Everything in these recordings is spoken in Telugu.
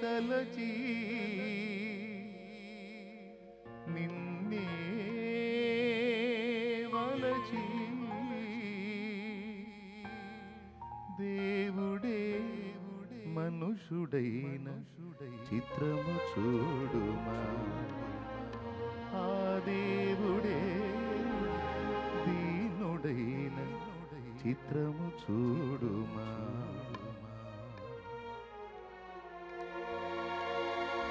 తలచి నిన్నే వలచి దేవుడే మనుషుడైన చిత్రము చూడుమా. ఆ దేవుడే దీనుడైన చిత్రము చూడుమా.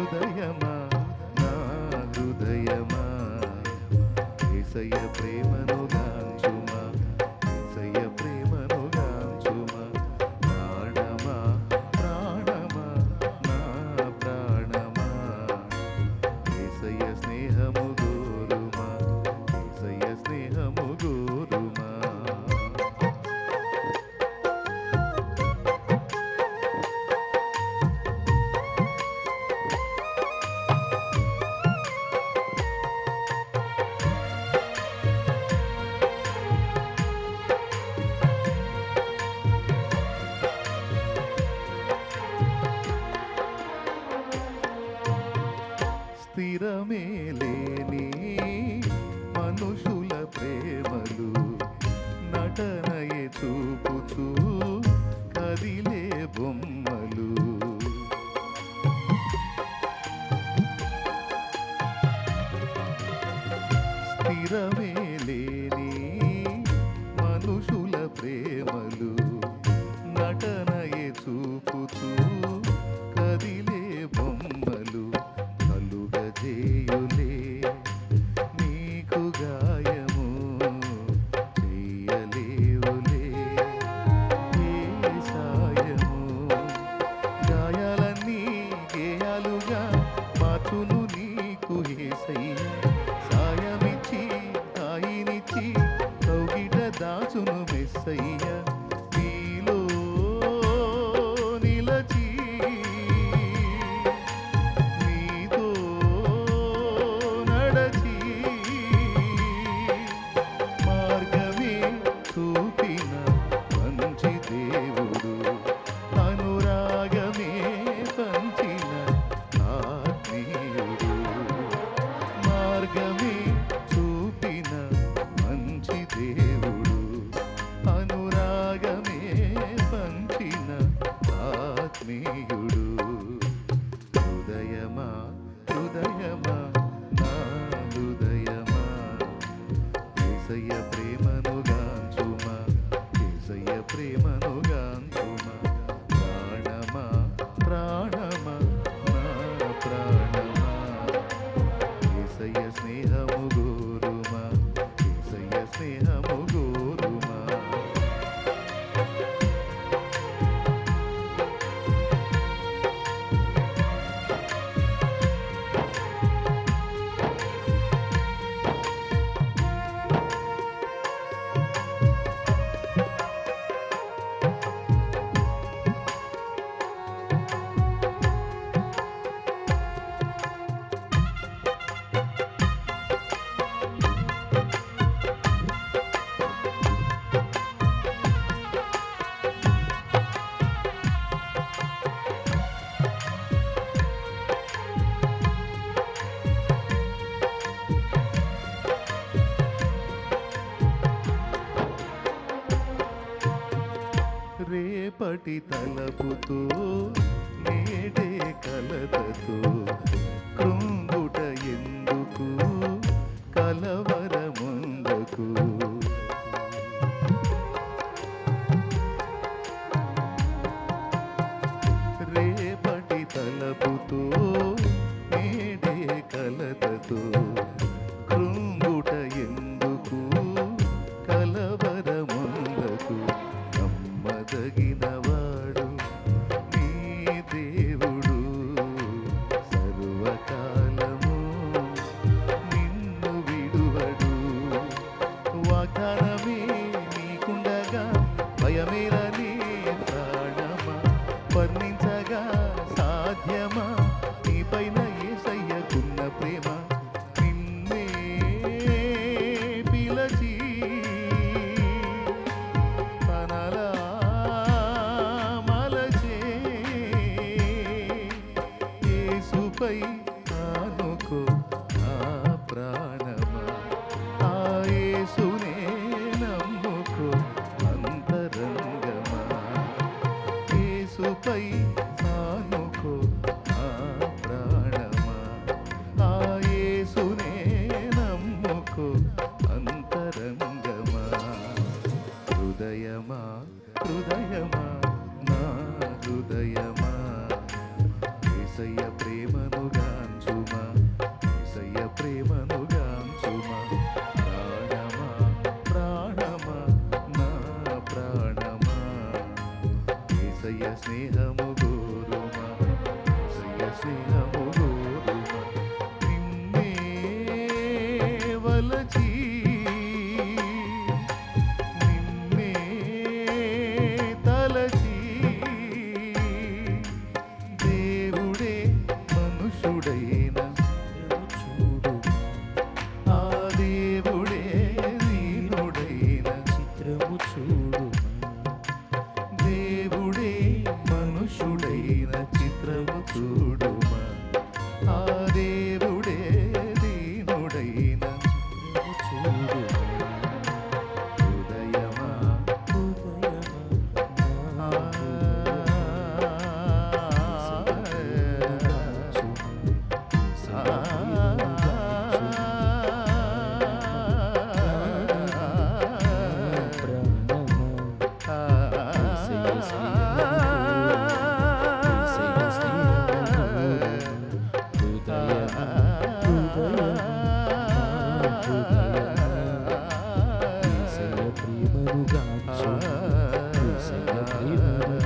హృదయమా? నా హృదయమా? ఏసయ ప్రేమ ಮೇಲೆ దాచును మెస్సయ్యా. మరుగాంత నాటి తలపుతో నేడే కలతతో కృంగుట ఎందుకు? కలవరముందకు. రేపటి తలపుతో నేడే కలతతో ప్రేమ Yes, me, um, ప్రియమనుగా ప్రియమను